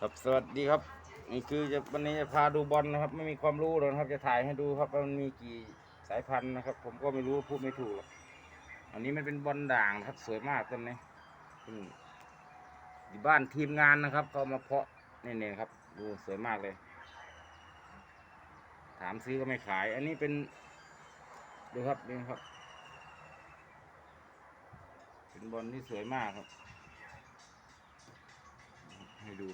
ครับสวัสดีครับนี่คือจะวันนี้จะพาดูบอลนะครับ ไม่มีความรู้หรอกครับ จะถ่ายให้ดูครับว่ามันมีกี่สายพันธุ์นะครับ ผมก็ไม่รู้พูดไม่ถูกหรอกอันนี้มันเป็นบอลด่างครับสวยมากต้นนี้อยู่บ้านทีมงานนะครับเขาเอามาเพาะนี่เนี่ยครับ ดูสวยมากเลย ถามซื้อก็ไม่ขาย อันนี้เป็น ดูครับนี่ครับ เป็นบอลที่สวยมากครับ ให้ดู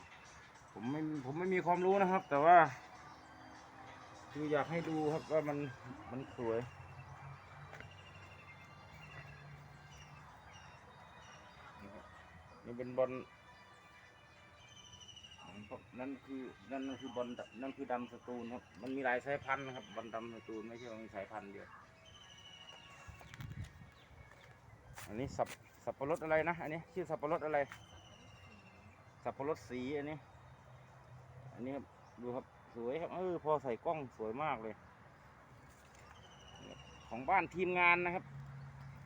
ผมไม่ผมไม่มีความรู้นะครับ แต่ว่า คืออยากให้ดูครับว่ามันมันสวยนี่เป็นบอลนั่นคือนั่นคือบอลนั่นคือดำสตูลครับ มันมีหลายสายพันธุ์นะครับบอลดำสตูลไม่ใช่ว่ามีสายพันธุ์เดียวอันนี้สับสับปะรดอะไรนะอันนี้ชื่อสับปะรดอะไร สับปะรดสีอันนี้ อันนี้ครับดูครับสวยครับเออพอใส่กล้องสวยมากเลย ของบ้านทีมงานนะครับ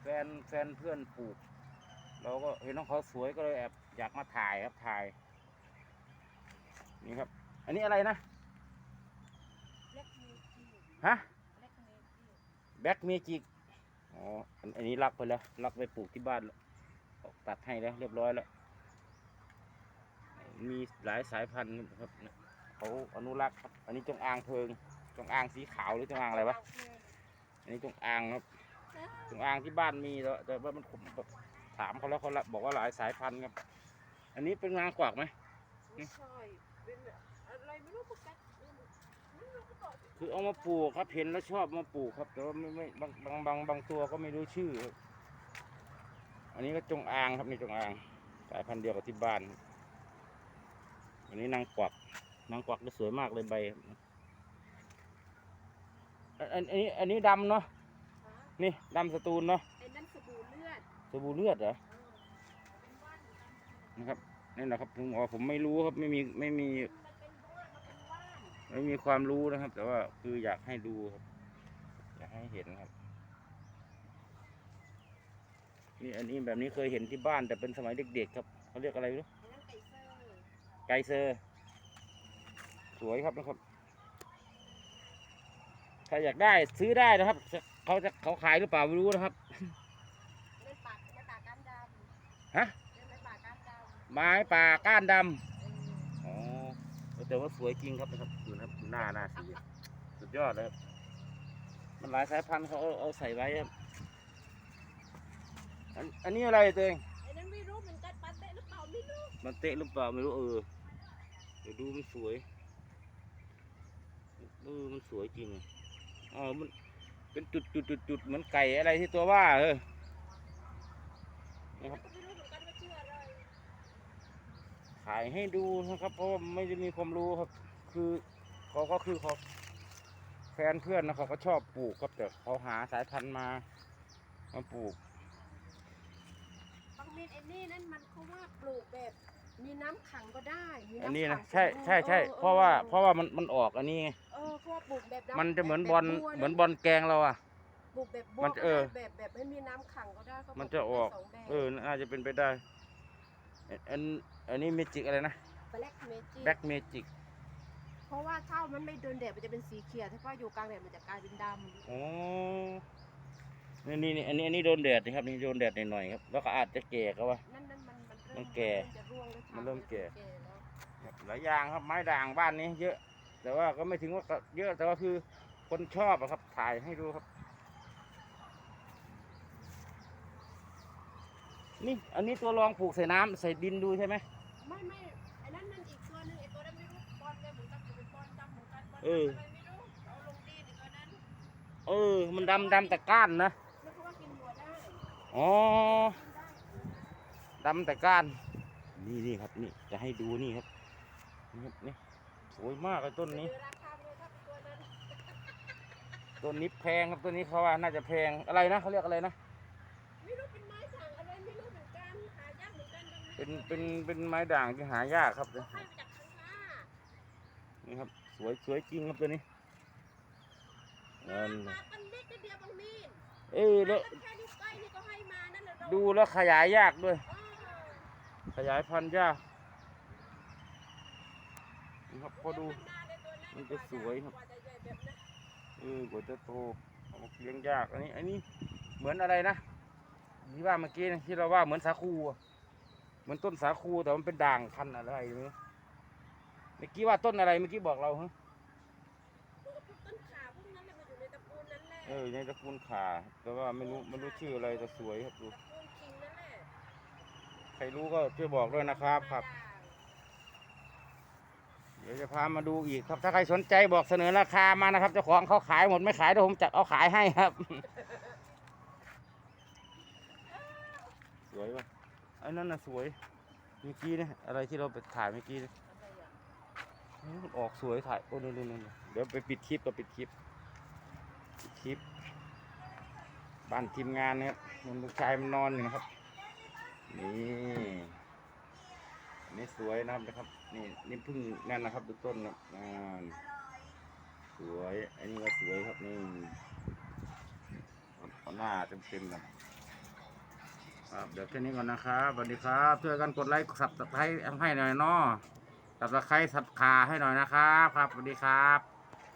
แฟนแฟนเพื่อนปลูก เราก็เห็นน้องเขาสวยก็เลยแอบอยากมาถ่ายครับถ่าย นี่ครับ อันนี้อะไรนะฮะเล็กมีที่แบ็กเมจิกอ๋ออันนี้รักไปแล้วรักไปปลูกที่บ้านแล้วออกตัดให้แล้วเรียบร้อยแล้วมีหลายสายพันธุ์ครับ เนี่ยเขาอนุรักษ์ครับ อันนี้จงอางเพิง จงอางสีขาวหรือจงอางอะไรวะ อันนี้จงอางครับ จงอางที่บ้านมีแล้วแต่ว่ามันผมแบบถามเขาแล้วเขาละบอกว่าหลายสายพันธุ์ครับ อันนี้เป็นงางกวักไหมไม่ใช่เป็นอะไรไม่รู้ปกติไม่รู้ก็ต่อคือเอามาปลูกครับเห็นแล้วชอบมาปลูกครับ แต่ว่าไม่ไม่บางบางบางบางตัวก็ไม่รู้ชื่อครับอันนี้ก็จงอางครับนี่จงอาง สายพันธุ์เดียวกับที่บ้านครับอันนี้นางกวัก นางกวักก็สวยมากเลยใบครับอันอันอันนี้อันนี้ดำเนาะฮะนี่ดำสตูลเนาะไอ้นั่นสบู่เลือดสบู่เลือดเหรอเออเป็นว่านเหมือนกันนะครับนี่แหละครับผมบอกว่าผมไม่รู้ครับไม่มีไม่มีมันเป็นว่านมันเป็นว่านไม่มีความรู้นะครับ แต่ว่าคืออยากให้ดูครับอยากให้เห็นครับ นี่อันนี้แบบนี้เคยเห็นที่บ้านแต่เป็นสมัยเด็กๆครับเขาเรียกอะไรไม่รู้ไอ้นั่นไก่เซอร์ไกเซอร์ส วยครับนะครับถ้าอยากได้ซื้อได้นะครับ เขาจะเขาขายหรือเปล่าไม่รู้นะครับเล่นปากเล่นปากก้านดำฮะเล่นปากก้านดำไม้ป่าก้านดเออำอ๋อแต่ว่าสวยจริงครับนะครับดูนะครับดูหน้าหน้าสีสุดยอดเลยครับมันหลายสายพันธุ์เขาเอาเอาใส่ไว้ครับอันอันนี้อะไรตัวเองไอ้นั่นไม่รู้เหมือนกันปาเต้หรือเปล่าไม่รู้มันเตะหรือเปล่าไม่รู้เออเดี๋ยวดูมันสวย เออมันสวยจริงอะอ๋อมันเป็นจุดจุดจุดจุดเหมือนไก่อะไรที่ตัวว่าเออนะครับก็ไม่รู้เหมือนกันว่าชื่ออะไรถ่ายให้ดูนะครับ เพราะว่าไม่ได้มีความรู้ครับ คือเขาก็คือเขาแฟนเพื่อนนะเขาก็ชอบปลูกครับแต่เขาหาสายพันธุ์มามาปลูกบางเมนไอ้นี่นั่นมันเขาว่าปลูกแบบมีน้ำขังก็ได้มีอันนี้น้ำขันะงใช่ใช่ใช่ออเพราะว่าออเพราะว่ามันมันออกอันนี้ไงเออเพราะว่าปลูกแบบำมันจะเหมือนแบบบอลบัวะเหมือนบอลแกงเราอะ ปลูกแบบบัวมันก็เออได้แบบแบบไม่มีน้ำขังก็ได้เขาบมันจะออกได้สงแบบเออ น่าจะเป็นไปได้อันอันอันนี้เมจิกอะไรนะแบล็กเมจิแบ็กเมจิกเพราะว่าถ้ามันไม่โดนแดดมันจะเป็นสีเขียวถ้าว่าอยู่กลางแดดมันจะกลายเป็นดำอ๋อนี่นี่นี่อันนี้อันนี้โดนแดดนะครับ นี่โดนแดดหน่อยๆครับ แล้วก็อาจจะแก่ก็ว่า นั่นนั่นมันมันมัเริ่นมแก่จะร่วงแล้วมันเริ่มแก่ แล้วหลายอย่างครับไม้ด่างบ้านนี้เยอะ แต่ว่าก็ไม่ถึงว่าเยอะแต่ว่าคือคนชอบอะครับ ถ่ายให้ดูครับ นี่อันนี้ตัวรองปลูกใส่น้ำใส่ดินดูใช่ไหมไม่ไม่ไอ้นั่นนั่นอีกตัวหนึงไอ้ตัวนั้นไม่รู้บอลเลยเหมือนกันจะเป็นบอลดำเหมือนกันบอลเอออะไรไม่รู้เอาลงดินไอ้ตัวนั้นเออ มันดำดำแต่ก้านนะแล้วเขาว่ากินหัวได้อ๋อกินได้ดำแต่ก้าน นี่นี่ครับ นี่จะให้ดูนี่ครับนี่ครับนี่ สวยมากเลยต้นนี้เดี๋ยวราคาเลยครับตัวนั้นต้นนี้แพงครับต้นนี้เขาว่าน่าจะแพงอะไรนะเขาเรียกอะไรนะ ไม่รู้เป็นไม้สั่งอะไรไม่รู้เหมือนกันหายากเหมือนกันบางเป็นเป็นเป็นไม้ด่างที่หายากครับ เขาให้มาจากข้างหน้านี่ครับ สวยสวยจริงครับตัวนี้เอมาอมาปันเล็กนิดเดียวบางมีนเอ้ยแล้วมาแค่นิ้วก้อยนี่ก็ให้มานั่นแหละดูแล้วขยายยากด้วย เออขยายพันธุ์ยาก นะครับพอดูมันจะสวยครับเออกว่าจะโตเอามาเลี้ยงยากอันนี้อันนี้เหมือนอะไรนะที่ว่าเมื่อกี้นะที่เราว่าเหมือนสาคูอะเหมือนต้นสาคูแต่มันเป็นด่างพันธุ์อะไรไม่รู้เมื่อกี้ว่าต้นอะไรเมื่อกี้บอกเราฮะต้นขาพวกนั้นแหละมันอยู่ในตระกูลนั้นแหละเออในตระกูลขาแต่ว่าไม่รู้ไม่รู้ชื่ออะไรแต่สวยครับดูตระกูลคิงนั่นแหละใครรู้ก็ช่วยบอกด้วยนะครับครับ เดี๋ยวจะพามาดูอีกครับ ถ้าใครสนใจบอกเสนอราคามานะครับเจ้าของเขาขายหมดไม่ขายเดี๋ยวผมจะเอาขายให้ครับ สวยป่ะไอ้นั่นน่ะสวยเมื่อกี้เนี่ยอะไรที่เราไปถ่ายเมื่อกี้เนี่ยโอ้มันออกสวยถ่ายโอ้นู่นนู่นนู่นเดี๋ยวไปปิดคลิปก็ปิดคลิปปิดคลิปบ้านทีมงานนะครับมันลูกชายมันนอนอยู่นะครับนี่อั นี่สวยนะครับนะครับ นี่นี่พึ่งนั่นนะครับดูต้นครับนั่าสวยอันนี้ก็สวยครับนี่หน้าเต็มๆกันครับเดี๋ยวแค่นี้ก่อนนะครับสวัสดีครับช่วยกันกดไลค์สับตะไคร้ให้หน่อยเนาะสับตะไคร้สับขาให้หน่อยนะครับ ครับสวัสดีครับ